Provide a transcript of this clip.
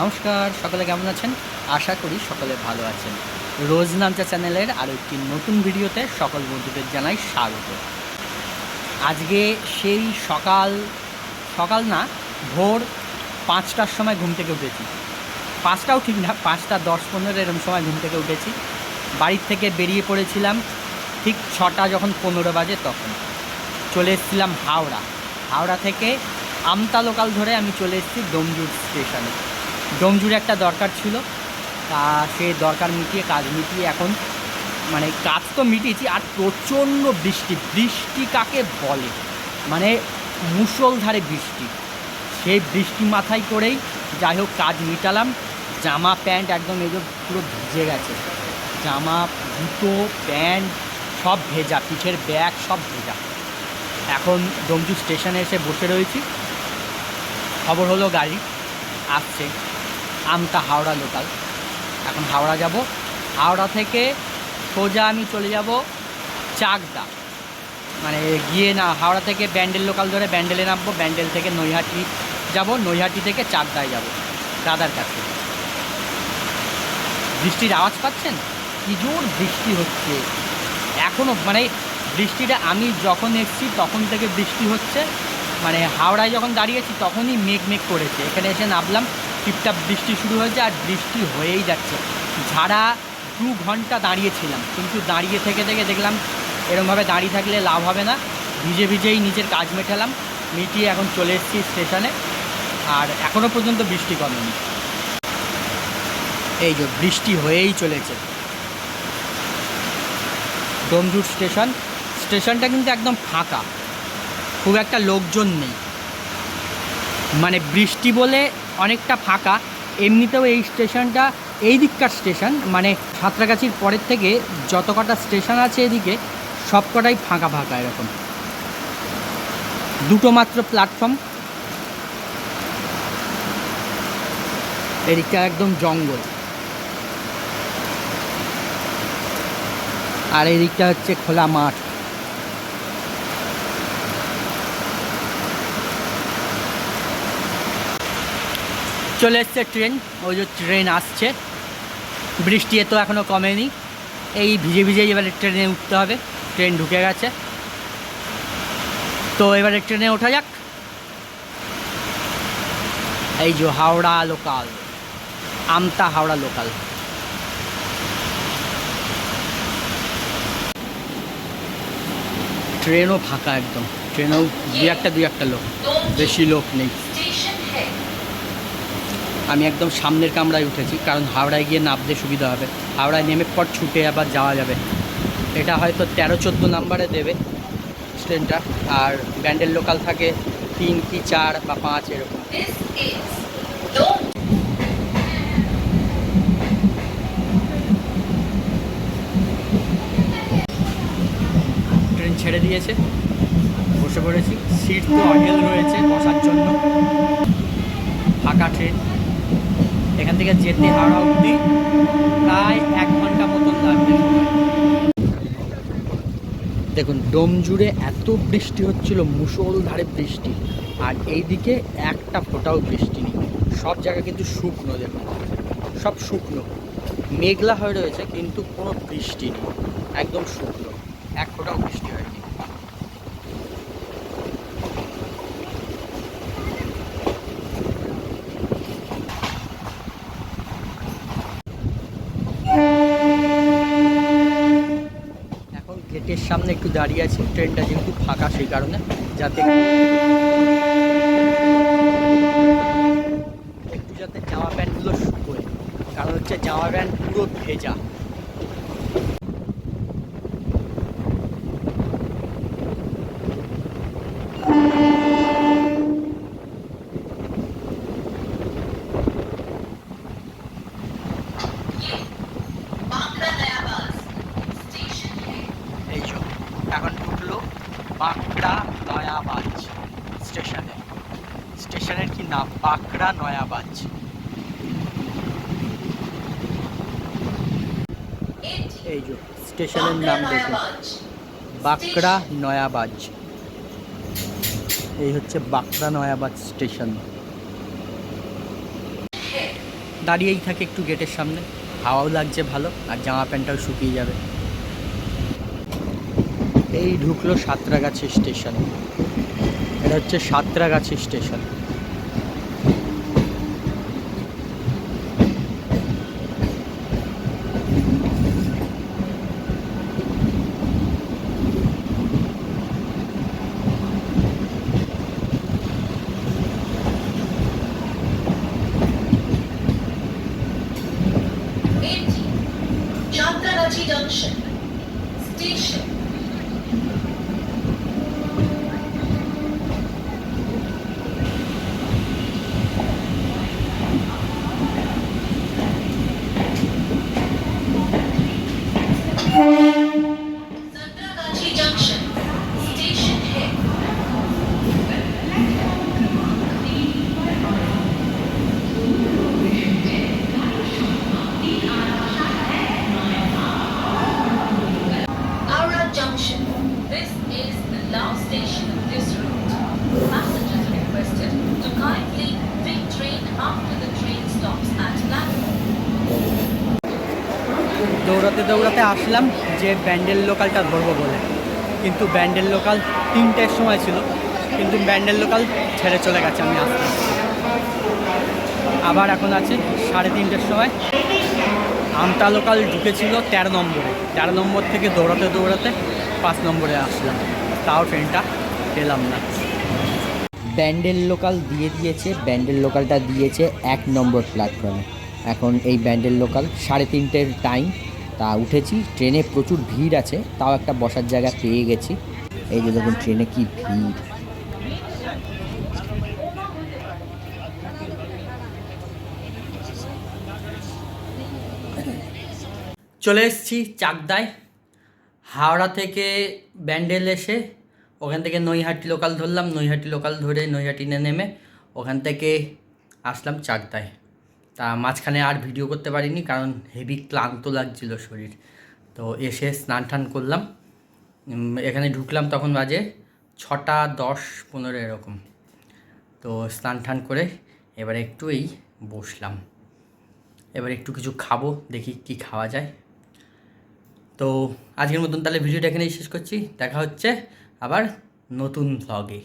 নমস্কার, সকলে কেমন আছেন? আশা করি সকলে ভালো আছেন। রোজ নামচা চ্যানেলের আরও একটি নতুন ভিডিওতে সকল বন্ধুদের জানাই স্বাগত। আজকে সেই সকাল সকাল না, ভোর পাঁচটার সময় ঘুম থেকে উঠেছি। পাঁচটাও ঠিক না, পাঁচটা দশ পনেরো এরকম সময় ঘুম থেকে উঠেছি। বাড়ির থেকে বেরিয়ে পড়েছিলাম ঠিক ছটা যখন পনেরো বাজে তখন। চলে এসেছিলাম হাওড়া। হাওড়া থেকে আমতা লোকাল ধরে আমি চলে এসেছি ডোমজুর স্টেশনে। ডোমজুরে একটা দরকার ছিল। তা সে দরকার মিটিয়ে, কাজ মিটিয়ে এখন মানে কাজ তো মিটিয়েছি, আর প্রচণ্ড বৃষ্টি। বৃষ্টি কাকে বলে? মানে মুষলধারে বৃষ্টি। সেই বৃষ্টি মাথায় করেই যাই হোক কাজ মিটালাম। জামা প্যান্ট একদম এগুলো পুরো ভিজে গেছে। জামা, জুতো, প্যান্ট সব ভেজা, পিঠের ব্যাগ সব ভেজা। এখন ডোমজু স্টেশনে এসে বসে রয়েছি। খবর হলো গাড়ি আসছে। আমতা হাওড়া লোকাল এখন হাওড়া যাব। হাওড়া থেকে সোজা আমি চলে যাব চাকদা। মানে গিয়ে না, হাওড়া থেকে ব্যান্ডেল লোকাল ধরে ব্যান্ডেলে নামবো, ব্যান্ডেল থেকে নৈহাটি যাব, নৈহাটি থেকে চাকদায় যাব দাদার কাছে। বৃষ্টির আওয়াজ পাচ্ছেন? কি জোর বৃষ্টি হচ্ছে। এখনও মানে বৃষ্টিটা আমি যখন এসেছি তখন থেকে বৃষ্টি হচ্ছে। মানে হাওড়ায় যখন দাঁড়িয়েছি তখনই মেঘ মেঘ করেছে। এখানে এসে নামলাম টিপটাপ বৃষ্টি শুরু হয়েছে আর বৃষ্টি হয়েই যাচ্ছে। ঝাড়া দু ঘণ্টা দাঁড়িয়েছিলাম, কিন্তু দাঁড়িয়ে থেকে থেকে দেখলাম এরমভাবে দাঁড়িয়ে থাকলে লাভ হবে না। ভিজে ভিজেই নিজের কাজ মেটালাম, মিটিয়ে এখন চলে এসেছি স্টেশনে, আর এখনও পর্যন্ত বৃষ্টি কমেনি। এই যে বৃষ্টি হয়েই চলেছে। ডোমজুর স্টেশন, স্টেশনটা কিন্তু একদম ফাঁকা। খুব একটা লোকজন নেই। মানে বৃষ্টি বলে অনেকটা ফাঁকা। এমনিতেও এই স্টেশনটা এই দিককার স্টেশন মানে সাঁতরাগাছির পরের থেকে যত কটা স্টেশন আছে এদিকে সব কটাই ফাঁকা ফাঁকা এরকম। দুটো মাত্র প্ল্যাটফর্ম। এদিকটা একদম জঙ্গল। আর এদিকটা হচ্ছে খোলা মাঠ। চলে এসছে ট্রেন, ওই যে ট্রেন আসছে। বৃষ্টি এত এখনও কমেনি। এই ভিজে ভিজেই এবারে ট্রেনে উঠতে হবে, ট্রেন ঢুকে গেছে। তো এবারে ট্রেনে ওঠা যাক। এই যে হাওড়া লোকাল, আমতা হাওড়া লোকাল। ট্রেনও ফাঁকা একদম, ট্রেনেও দু একটা দু একটা লোক, বেশি লোক নেই। আমি একদম সামনের কামরায় উঠেছি কারণ হাওড়ায় গিয়ে নামতে সুবিধা হবে। হাওড়ায় নেমে পর ছুটে আবার যাওয়া যাবে। এটা হয়তো তেরো চোদ্দ নাম্বারে দেবে ট্রেনটা আর ব্যান্ডেল লোকাল থাকে তিন কি চার বা পাঁচ এরকম। ট্রেন ছেড়ে দিয়েছে বসে পড়েছি। সিট তো অনেক রয়েছে বসার জন্য। ফাঁকা ট্রেন। এখান থেকে যেতে হাওড়া অবধি প্রায় এক ঘণ্টা মতন লাগবে। দেখুন, ডোম জুড়ে এত বৃষ্টি হচ্ছিল মুষলধারে বৃষ্টি। আর এইদিকে একটা ফোঁটাও বৃষ্টি নেই। সব জায়গা কিন্তু শুকনো, দেখুন। সব শুকনো। মেঘলা হয়ে রয়েছে, কিন্তু কোনো বৃষ্টি নেই। একদম শুকনো। এক ফোঁটাও বৃষ্টি হয়নি এখন গেটের সামনে একটু দাঁড়িয়ে আছি, ট্রেনটা যেহেতু ফাঁকা সেই কারণে, যাতে একটু যাতে জামা প্যান্টগুলো শুকোয়। কারণ হচ্ছে জামা প্যান্ট পুরো ভেজা। বাঁকড়া নয়াবাজ স্টেশনে। স্টেশনের কি নাম? বাঁকড়া নয়াবাজ। এই যে স্টেশনের নাম দেখুন। বাঁকড়া নয়াবাজ। এই হচ্ছে বাঁকড়া নয়াবাজ স্টেশন। দাঁড়িয়েই থাকে একটু গেটের সামনে। হাওয়াও লাগছে ভালো আর জামা প্যান্টটাও শুকিয়ে যাবে। এই ঢুকলো সাঁতরাগাছি স্টেশন। এটা হচ্ছে Santragachi station. Station this route. Passengers are requested to kindly retrain after the train stops at platform. দৌড়াতে দৌড়াতে আসলাম যে ব্যান্ডেল লোকালটা ধরবো বলে কিন্তু ব্যান্ডেল লোকাল তিনটের সময় ছিল, কিন্তু ব্যান্ডেল লোকাল ছেড়ে চলে গেছে আমি আসতে। আবার এখন আছে সাড়ে তিনটের সময় আমটা লোকাল ঢুকেছিল তেরো নম্বরে তেরো নম্বর থেকে দৌড়াতে দৌড়াতে পাঁচ নম্বরে আসলাম তাও ট্রেনটা পেলাম না। ব্যান্ডেল লোকাল দিয়ে দিয়েছে ব্যান্ডেল লোকালটা দিয়েছে এক নম্বর প্ল্যাটফর্মে এখন এই ব্যান্ডেল লোকাল সাড়ে তিনটের টাইম তা উঠেছি ট্রেনে প্রচুর ভিড় আছে তাও একটা বসার জায়গা পেয়ে গেছি। এই যে দেখুন ট্রেনে কি ভিড়। চলে এসেছি চাকদায়। হাওড়া থেকে ব্যান্ডেল এসে ওখান থেকে নৈহাটি লোকাল ধরলাম, নৈহাটি লোকাল ধরে নৈহাটিনে নেমে ওখান থেকে আসলাম চাকদায়। তা মাঝখানে আর ভিডিও করতে পারিনি কারণ হেভি ক্লান্ত লাগছিল শরীর। তো এসে স্নান টান করলাম। এখানে ঢুকলাম তখন বাজে ছটা দশ পনেরো এরকম। তো স্নান টান করে এবারে একটু এই বসলাম। এবার একটু কিছু খাব, দেখি কি খাওয়া যায়। তো আজকের মতন তাহলে ভিডিওটা এখানেই শেষ করছি। দেখা হচ্ছে আবার নতুন ভ্লগে